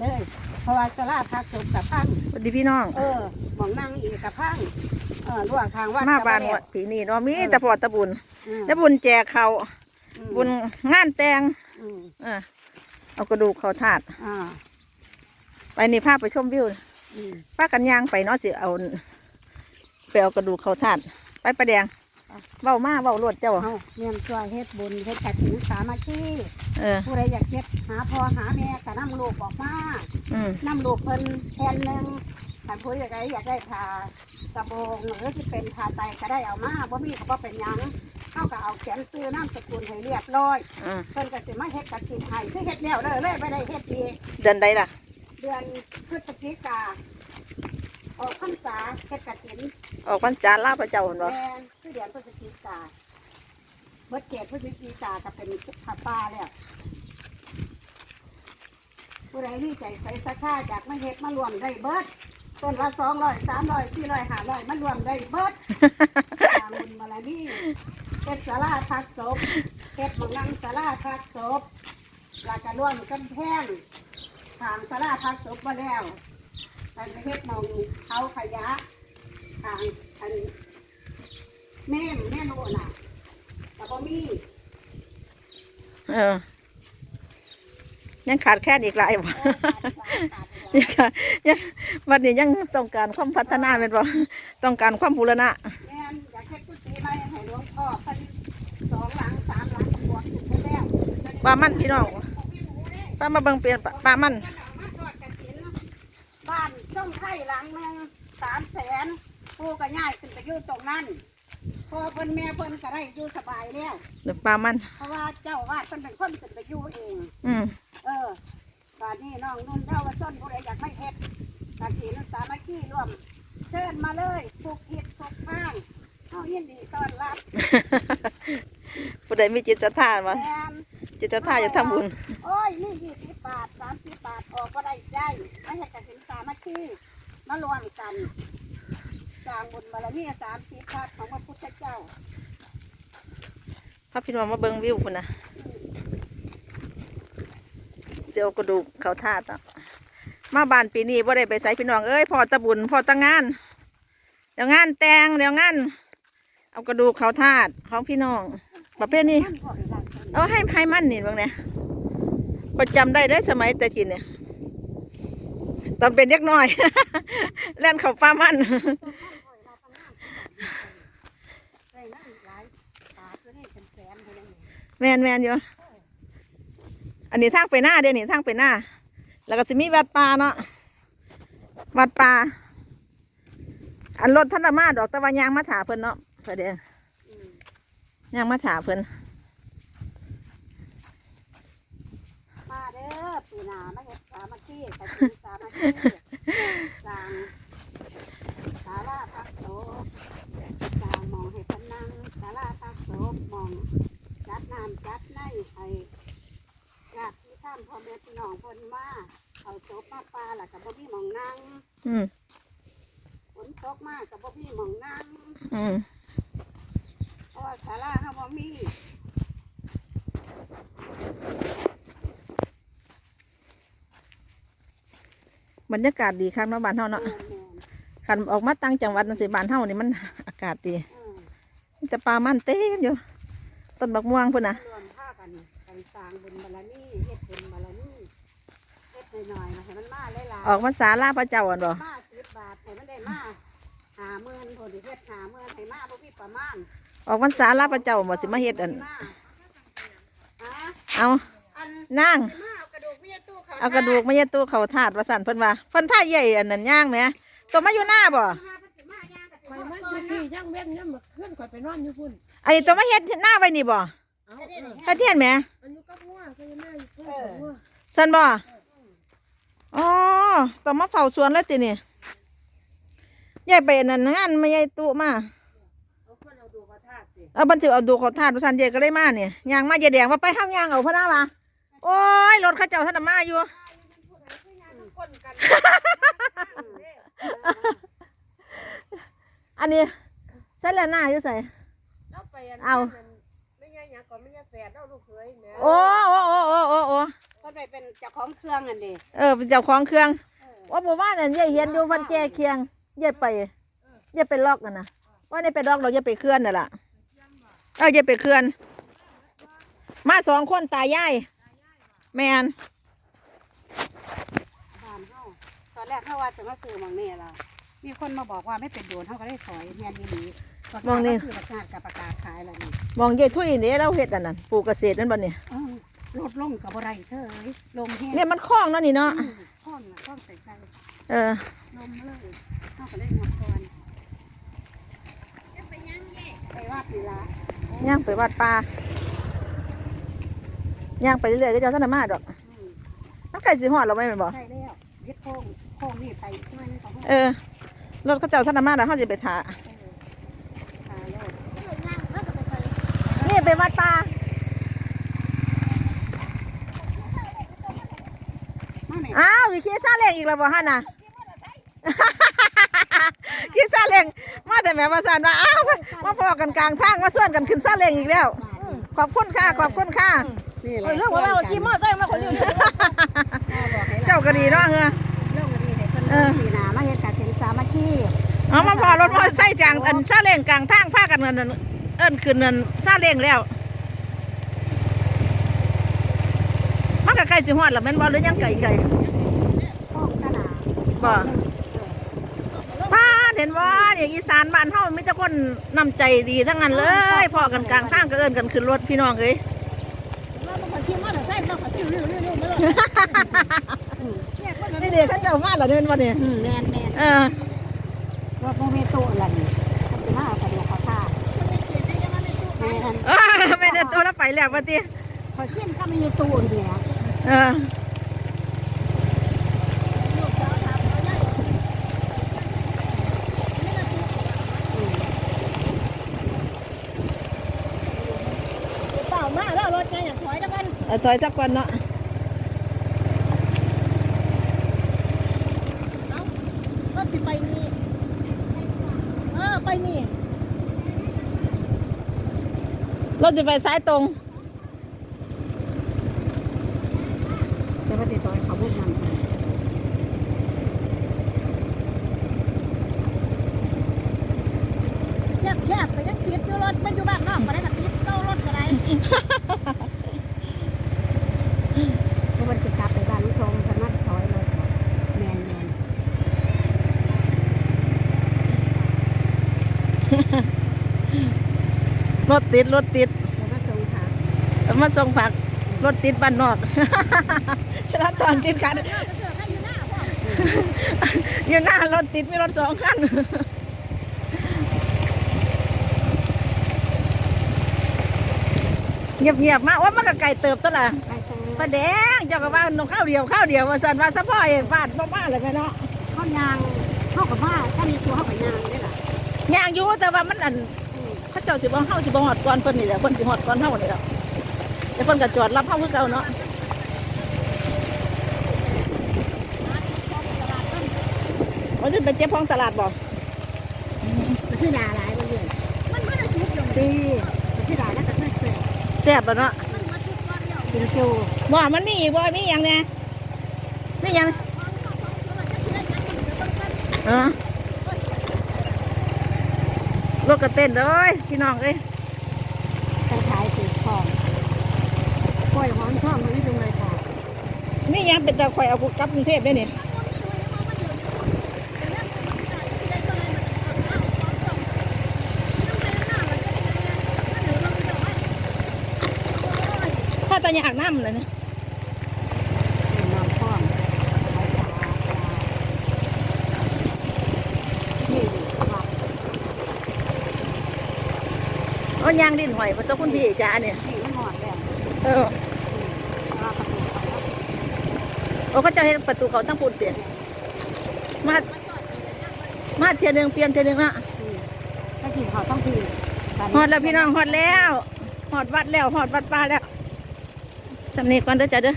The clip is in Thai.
เลย เพราะว่าสลาพักจบกับพังสวัสดีพี่น้องเออหมองนั่งอีกกับพังเออรั่วทางวัดมาบ้านกับวัดผีนี่เนาะมีแต่พอตะบุญอืมตะบุญแจกเขาวอืมบุญงานแต่งอืมเออเอากระดูกเขาถาดอ่าไปนี่พาไปชมวิวอืมป้ากันย่างไปเนาะสิเอาไปเอากระดูกเขาถาดไปประแดง เบ้ามาเบ้ารวดเจ้าเอาเมียนช่วยเฮ็ดบุญเฮ็ดกฐินสามัคคีเออ ผู้ใดอยากเฮ็ดหาพ่อหาแม่ก็นำลูกออกมาอืมนำลูกเพิ่นแทนหนึงถ้าผู้อยากได้อยากได้ผ้ากระโบงหรือสิเป็นผ้าไตรก็ได้เอามาบ่มีก็บ่เป็นหยังเฮาก็เอาเขียนซื้อนามสกุลให้เรียบร้อยอืมเพิ่นก็สิมาเฮ็ดกฐินให้คือเฮ็ดแล้วเลยเลยบ่ได้เฮ็ดอีกเดือนใดล่ะ เดือนพฤศจิกา ออกพรรษาเฮ็ดกฐินออกพรรษาลาพระเจ้าหั่นบ่แม่นคือเดือนพฤศจิกาเบิดเกตพฤศจิกาก็เป็นผ้าป่าแล้วผู้ใดที่ใจใส่สักค่าจากมาเฮ็ดมารวมได้เบิดต้นละสองร้อยสามร้อยสี่ร้อยห้าร้อยมารวมได้เบิดตามบุญมาลานี่เฮ็ดสาราพักศพเฮ็ดหมองนั่งสาราพักศพแล้วก็ร่วมกันแพงทางสาราพักศพมาแล้ว ไปเฮ็ดหมองเขาขยะทางอันแม่แม่โน่นน่ะแต่บ่มีเออ ยังขาดแค่อีกหลายบ่เออขาดขาดขาดยังยังวันนี้ยังต้องการความพัฒนาเป็นบ่ต้องการความบูรณะแม่นอยากเฮ็ดกุฏิไว้ให้หลวงพ่อเพิ่นสองหลังสามหลังบวชถูกแล้วปลามันพี่น้องป้ามาเบิ่งเปลี่ยนปลาปลามันมาทอดกฐินบ้าน ช่องไข่หลังหนึงสามแสนปู่ก็ย้ายขึ้นไปอยู่ตรงนั้นพ่อเพิ่นแม่เพิ่นก็ได้อยู่สบายแล้วเดี๋ยวปลามัน เพราะว่าเจ้าวาดเพิ่นเป็นคนขึ้นไปอยู่เอง อืมเออป่านนี้น้องนุ่นเจ้าว่าส้นผู้ใดอยากไม่เฮ็ดกากีนักสามัคคีร่วม เชิญมาเลยทุกทิศทุกทางเอายินดีต้อนรับผู้ใดมีจิตศรัทธาบ่แมนจิตศรัทธาจะทำบุญ โอ้ยนี่ยี่สิบบาทสามสิบบาทออกก็ได้ใจไม่ใช่กสินสามัคคี มารวมกันสร้างบุญบารมีสามสิบพัดของพระพุทธเจ้าพาพี่น้องมาเบิ่งวิวพุ่นน่ะเสียวกระดูกเขาท่าต่อมาบ้านปีนี้บ่ได้ไปใส่พี่น้องเอ้ยพอตะบุญพอตะงาน เดี๋ยวงานแตงเดี๋ยวงาน เอากระดูกเขาทาดของพี่น้อง ประเภทนี้ท่านพ่อให้ร่างกายเอาให้ให้มั่นนี่บางเนี่ยก็จำได้ได้สมัยแต่กินเนี่ย ตอนเป็นเด็กน้อยเล่นเขาฟ้ามันได้นั่งหลายบาทก็ได้เป็นแสนเท่านั้นเองแมนแมนอยู่อันนี้ทางไปหน้าเดี๋ยวนี้ทางไปหน้า แล้วก็สิมีวัดป่าเนาะวัดป่าอันรถท่านละมาดอกแตะวันยางมาถาเพิ่นเนาะเพื่อเดียวอืมยางมาถาเพิ่นมาเด้อปีหน้ามาเฮ็ดสามัคคีกสินสามัคคี สร้างศาลาพักโตสร้างหมองให้เพนนังศาลาพักโตหมองจัดน้ำจัดในให้ญาติที่ท่านพ่อแม่พี่น้องเพิ่นมาเอาศพมาปาแล้วก็บ่มีหมองนั่งอืมฝนตกมากก็บ่มีหมองนั่งอืมเพราะว่าศาลาเฮาบ่มี บรรยากาศดีครับเนาะบ้านเฮาเนาะแม่นคันออกมาตั้งจังหวัดนั่นสิบ้านเฮานี่มันอากาศดีๆเออมีแต่ปลามันเต็มอยู่ต้นบักม่วงพุ่นน่ะรวมผ้ากันกันสร้างบุญบารมีเฮ็ดบุญบารมีเฮ็ดหน่อยๆนะให้มันมาหลายๆออกมาสาลาพระเจ้าอะบ่มาสิบบาทให้มันได้มาหาเมื่นพอดีเฮ็ดหาเมื่นให้มาบ่มีประมาณออกพรรษาลาพระเจ้าบ่สิมาเฮ็ดอันมาฮะเอาอันนั่งสิมา เอากระดูกเมียตู้เขาเอากระดูกมาเย็ดตู้เขาถาดว่าสั่นเพิ่นว่าเพิ่นผ้าใหญ่อันนั้นย่างแหมตัวมาอยู่หน้าบ่มาเพิ่นสิมาย่างกระข่อยดูกมันก่ออนยู่นะที่ย่างเว้นย่ำมาขึ้นข่อยไปนอนอยู่พุ่นอันนี้ตัวมาเฮ็ดหน้าไว้นี่บ่เอาเออเฮ็ดเทียนแหมอันนี้ก็มั่วก็ยังแม่อยู่พุ่นก็มั่วสั่นบ่อ๋อต้องมาเฝ้าสวนแล้วตินี่ยายไปอันนั้นงานไม่ยายตู้มาเอาคนเอาดูกระทาดสิเอาบันสิเอาดูเขาถาดว่าสั่นยายก็ได้มาเนี่ยย่างมายายแดงว่าไปห้ามย่างเอาพะนะว่า โอ้ยรถเขาเจ้าท่านนะมาอยู่คนกันอันนี้ใส่แล้วหน้าอยู่ใส่ เอาไปอันเอาไม่ใช่หยังก่อนไม่ใช่แฝดเอาลูกเขยแหม่โอ้โอ้โอ้โอ้โอ้โอ้เอเพิ่นไปเป็นเจ้าของเครื่องอันนี้เออเป็นเจ้าของเครื่องเออว่าบอกว่านั่นยายเห็นอยู่วันแก่เคียงยายไปยายไปล็อกกันนะว่าในไปล็อกเรายายไปเคลื่อนน่ะล่ะเออยายไปเคลื่อน มาสองคนตายาย แมนบ้านเฮาตอนแรกเขาว่าจะมาซื้อหมองนี่ล่ะมีคนมาบอกว่าไม่เป็นโดนเขาก็ได้ถอยเมียนดีๆประกาศก็คือประกาศกับประกาศขายแล้วนี่มองยายทุยนี่เราเฮ็ดอันนั้นปลูกเกษตรนั่นบ่เนี่ยเออลดลงกับอะไรเธอเอ้ยลมแห้งเนี่ยมันคล้องเนาะนี่เนาะอืมห้องน่ะห้องใส่ใจเออ ลมมาเลยเข้าไปเล่นหมดก่อนไปวาดปีละย่างไปวัดป่า ย่างไปเรื่อยๆก็เจะท่านมาดอกอืมมันใกล้สิฮอดเราไหมแม่นบ่ใช่แล้วยึดโค้งโค้งนี่ไปช่วยนี่เขาเออรถเขาเจ้าท่านมาแล้วเฮาสิไปถ่าพาโลดนี่ไปวัดป่ามาแม่อ้าววิคีซาเล้งอีกแล้วบ่ฮะน่ะขี่ซาเล้งมาแต่แม่มาสั่นว่าอ้าวมาพอกันกลางทางมาส่วนกันขึ้นซาเล้งอีกแล้ว ขอบคุณค่ะขอบคุณค่ะ นี่แหละเรื่องว่าว่าขี่มอเตอร์มาคนเดียวบอกให้เจ้าก็ดีเนาะเฮอเรื่องดีให้เพิ่นเออสีหนามาเฮ็ดการสินสามัคคีเอามาพอรถมอเตอร์ไซค์จางอันซาเล้งกลางทางพากันเงินนั่นเอิ้นขึ้นนั่นซาเล้งแล้วมันก็ใกล้สิฮอดแล้วแม่นบ่หรือยังไกลไกลโค้งขนาดบ่ป้าเห็นว่าเนี่ยอีสานบ้านเฮามีแต่คนนำใจดีทั้งนั้นเลยพอกันกลางทางก็เอิ้นกันขึ้นรถพี่น้องเอ้ย นี่ยคนนี่เด็กเขาเจ้ามาแล้วนี่เป็นวันนี้อืมแม่นแม่นเออรถโมเมโตอะไรนี่มันจะมาเอากระเดียวเขาท่าแม่นเออไม่ได้ตัวแล้วไปแล้ววันทีพอขึ้นก็มีตู้เดียวเออ เปล่ามาแล้วรถใจอย่างถอยแล้วกัน เอาถอยสักวันเนาะรถสิไปนี่เออไปนี่ เราจะไปซ้ายตรงจะมาติดต่อเขาพวกมันแคบแคบๆก็ยังติดอยู่รถมันอยู่บ้านนอกก็ได้กับติดเก้ารถก็ได้ เพราะมันจะกลับไปบ้านลูกชมสามารถถอยรถแมนแมน รถติดรถติดจะมาส่งค่ะเอามาส่งผักรถติดบ้านนอกชนะตอนติดกันเจอกันอยู่หน้าพ่ออยู่หน้ารถติดมีรถสองคันเงียบๆมากว่ามันก็ไก่เติบตัวละไปเจอป้าแดงเจ้าก็ว่าน้องข้าวเดียวข้าวเดียวว่าสันว่าสะพ่อยฟาดบ้าๆเลยแม่เนาะเข้ายางเข้ากับว่าถ้ามีตัวเข้ากับยางได้หรอย่างอยู่แต่ว่ามันอัน เขาเจ้าสิบ่เฮาสิบ่ฮอดก่อนเพิ่นนี่แหละเพิ่นสิฮอดก่อนเฮานี่แหละแต่เพิ่นก็จอดรับเฮาคือเก่าเนาะว่าจะไปเจ็บห้องตลาดบ่มันคือด่าหลายมันเรื่องมันไม่ได้สุดลงดีมันคือด่าแล้วก็คือเสือแซ่บบ่เนาะมันมาทุกวันเดียวกินโจบ่มันมีอีกบ่มีหยังแหน่มีหยังเออ รถก็เต้นเลยพี่น้องเอ้ยจะขายสีทองกล้วยหอมทองมันนี่ตรงเลยค่ะมีหยังเป็นตาข่อยเอากลับกรุงเทพได้นี่ถ้าตาอยากน้ำเลยนะ น้ำทองนี่ครับ เอายางดินหอยมันต้องคุณพี่จ้าเนี่ยนี่มันหอดแล้วเออเราประตูไปแล้วโอ้เขาจะเห็นประตูเขาตั้งปูนเตียนมามาเทียนหนึ่งเปลี่ยนเทียนหนึ่งละถ้ากินเขาต้องทีหอดแล้วพี่น้องหอดแล้วหอดวัดแล้วหอดวัดป้าแล้วสำเนียก่อนเด้อจ้าเด้อ